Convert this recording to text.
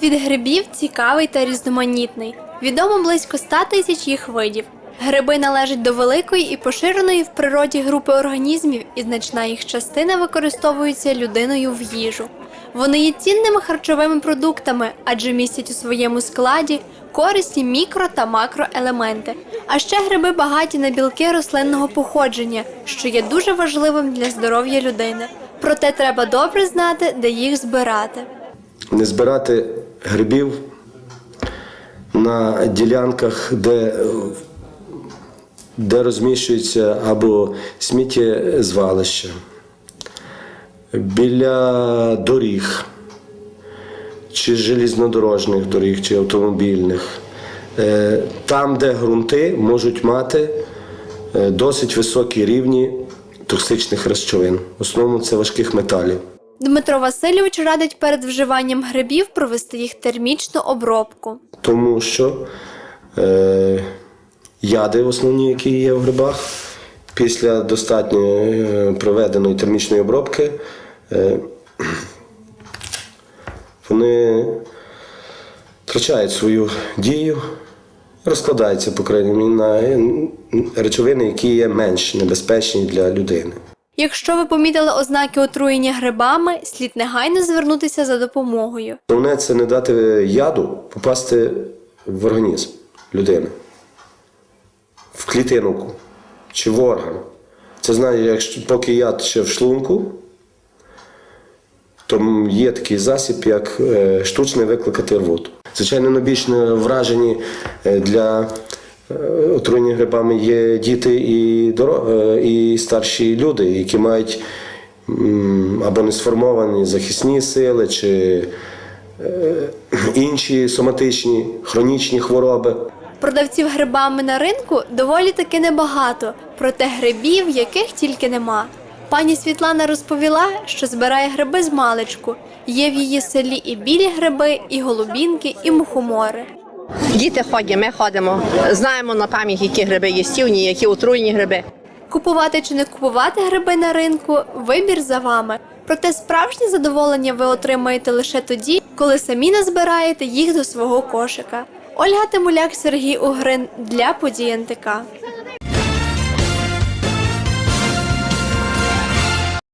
Світ грибів цікавий та різноманітний. Відомо близько 100 тисяч їх видів. Гриби належать до великої і поширеної в природі групи організмів, і значна їх частина використовується людиною в їжу. Вони є цінними харчовими продуктами, адже містять у своєму складі корисні мікро та макроелементи. А ще гриби багаті на білки рослинного походження, що є дуже важливим для здоров'я людини. Проте треба добре знати, де їх збирати. Не збирати грибів на ділянках, де, де розміщується або сміттєзвалище, біля доріг, чи желізнодорожних доріг, чи автомобільних, Е, там, де ґрунти можуть мати е, досить високі рівні токсичних речовин. В основному це важких металів. Дмитро Васильович радить перед вживанням грибів провести їх термічну обробку. тому що е, яди, основні, які є в грибах, після достатньо е, проведеної термічної обробки, е, вони втрачають свою дію, розкладаються, по крайній на е, речовини, які є менш небезпечні для людини. Якщо ви помітили ознаки отруєння грибами, слід негайно звернутися за допомогою. Головне це не дати яду попасти в організм людини, в клітинку чи в орган. Це знає, якщо поки яд ще в шлунку, то є такий засіб, як е, штучне викликати рвоту. Звичайно, найбільш вражені е, для е, отруєння грибами є діти і, е, і старші люди, які мають або не сформовані захисні сили, чи е, інші соматичні хронічні хвороби. Продавців грибами на ринку доволі таки небагато, проте грибів яких тільки нема. Пані Світлана розповіла, що збирає гриби з маличку. Є в її селі і білі гриби, і голубінки, і мухомори. Діти ходять, ми ходимо. Знаємо на пам'ять, які гриби є стівні, які отруйні гриби. Купувати чи не купувати гриби на ринку вибір за вами. Проте справжнє задоволення ви отримаєте лише тоді, коли самі назбираєте їх до свого кошика. Ольга Тимуляк, Сергій Угрин для події НТК.